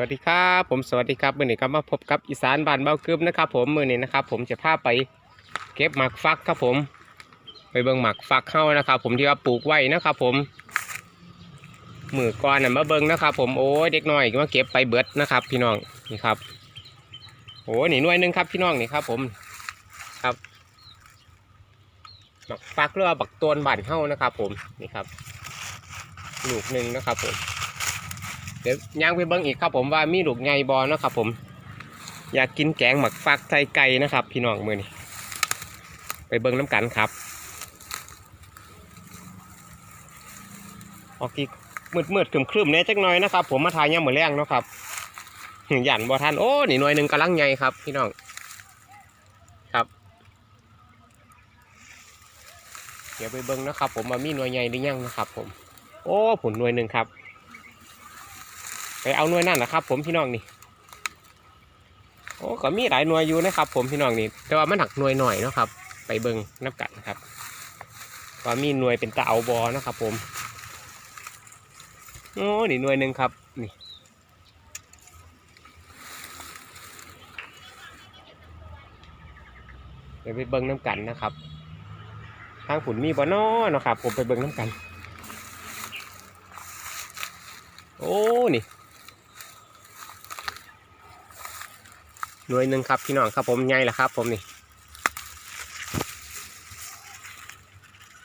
วัสดีครับผมสวัสดีครับมื่อนี้ครับมาพบกับอีสานบานเบ้าคืบนะครับผมมื่อนี้นะครับผมจะพาไปเก็บหมักฟักครับผม ไปเบิ่งหมักฟักเข้านะครับ ผมที่ว่าปลูกไว้นะครับผมมือก่อนน่ะมาเบิ่งนะครับ ผมโอ้ยเด็กน้อยมาเก็บไปเบิดนะครับ พี่น้องนี่ครับโอ้ยนี่หน่วยนึงครับพี่น้องนี่ครับ ผมครับหมักฟักหรือบักตวนบานเฮ้านะครับ ผมนี่ครับลูกหนึ่งนะครับผม ดี๋ยวย่างไปเบิ้งอีกครับผมว่ามีลูกไงบอนะครับผม อยากกินแกงหมักฟักใส่ไก่นะครับ พี่น้องมือนี้ไปเบิ้งน้ำกันครับ ออกที่มืดมืดๆครึมเนี่ยจักหน่อยนะครับ ผมมาทายย่างมือนแรงเนาะครับหยันบอทันโอ้หนี่หน่วยหนึ่งกำลังไงครับ พี่น้องครับเดี๋ยวไปเบิ้งนะครับ ผมว่ามีหน่วยใหญ่หรือยังนะครับ ผม โอ้ผลหน่วยหนึ่งครับ ไปเอาหน่วยนั่นนะครับ ผมพี่น้องนี่โอ้ก็มีหลายหน่วยอยู่นะครับ ผมพี่น้องนี่แต่ว่ามันหักหน่วยหน่อยเนาะครับ ไปเบิ่งนับกันครับว่ามีหน่วยเป็นตะเอาบอนะครับ ผมโอ้นี่หน่วยหนึ่งครับนี่เดี๋ยวไปเบิ่งน้ำกันนะครับ ทางผุนมีบอนอนะครับ ผมไปเบิ่งน้ำกัน โอ้ นี่ หน่วยหนึ่งครับพี่น้องครับผมใหญ่ละครับ ผมนี่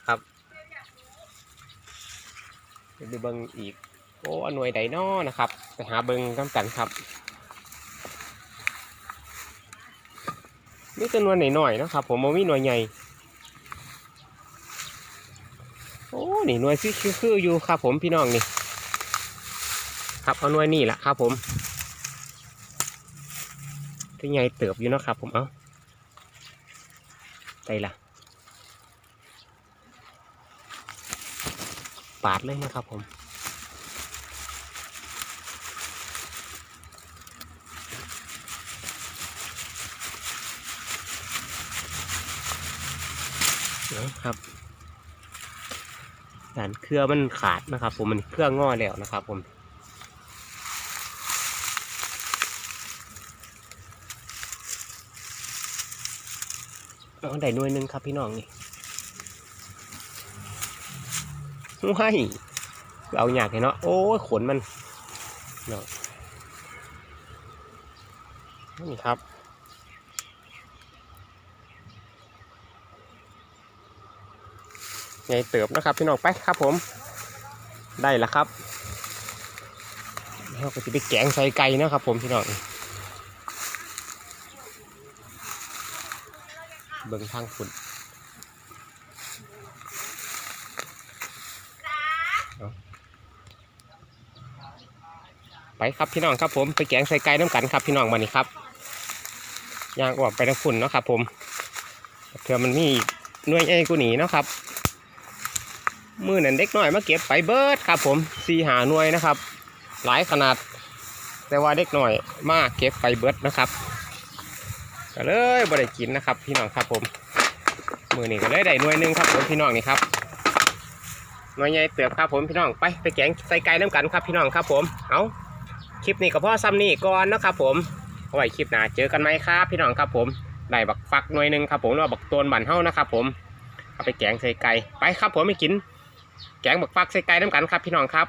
ครับดี๋ยวไปเบิ้งอีก โอ้หน่วยใดนอนะครับไปหาเบิ้งกันกันครับนี่จะหน่วยหน่อยๆนะครับ ผมโมมีหน่วยใหญ่โอ้นี่หน่วยซี่คือๆอยู่ครับ ผมพี่น้องนี่ ครับเอาหน่วยนี่แหละครับผม ที่ไงเติบอยู่เนาะครับ ผมเอาใจละปาดเลยนะครับผมนะครับด่านเครือมันขาดนะครับ ผมมันเครื่องงอแล้วนะครับ ผม เอาได้หน่วยหนึ่งครับพี่น้องนี่ว้ายเอาอยากเห็นเนาะ โอ้ยขนมันเนาะนี่ครับ ไงเติบนะครับพี่น้องไปครับผม ได้แล้วครับเราก็จะไปแกงใส่ไก่นะครับผมพี่น้อง เบิ่งทางฝุ่นเอาไปครับพี่น้องครับผมไปแกงใส่ไก่น้ำกันครับพี่น้องมานี่ครับย่างออกไปทางฝุ่นเนาะครับผมเผื่อมันมีหน่วยใหญ่กูหนีเนาะครับมือนั่นเด็กน้อยมาเก็บไปเบิร์ดครับ ผมสีหาหน่วยนะครับ หลายขนาด แต่ว่าเด็กน้อยมาเก็บไปเบิร์ดนะครับ ก็เลยบ่ได้กินนะครับ พี่น้องครับผมมือนี้ก็เลยได้หน่วยหนึ่งครับผมพี่น้องนี่ครับหน่วยใหญ่เติบครับผมพี่น้องไปไปแกงใส่ไก่น้ำกันครับพี่น้องครับผมเอาคลิปนี้ก็พ่อซ้ำนี่ก่อนนะครับผมเอาไว้คลิปหน้าเจอกันไหมครับพี่น้องครับผมได้บักฟักหน่วยหนึ่งครับผมหรือว่าบักโตนบันเฮ้านะครับผมเอาไปแกงใส่ไก่ไปครับผมไปกิน แกงบักฟักใส่ไก่น้ำกันครับพี่น้องครับ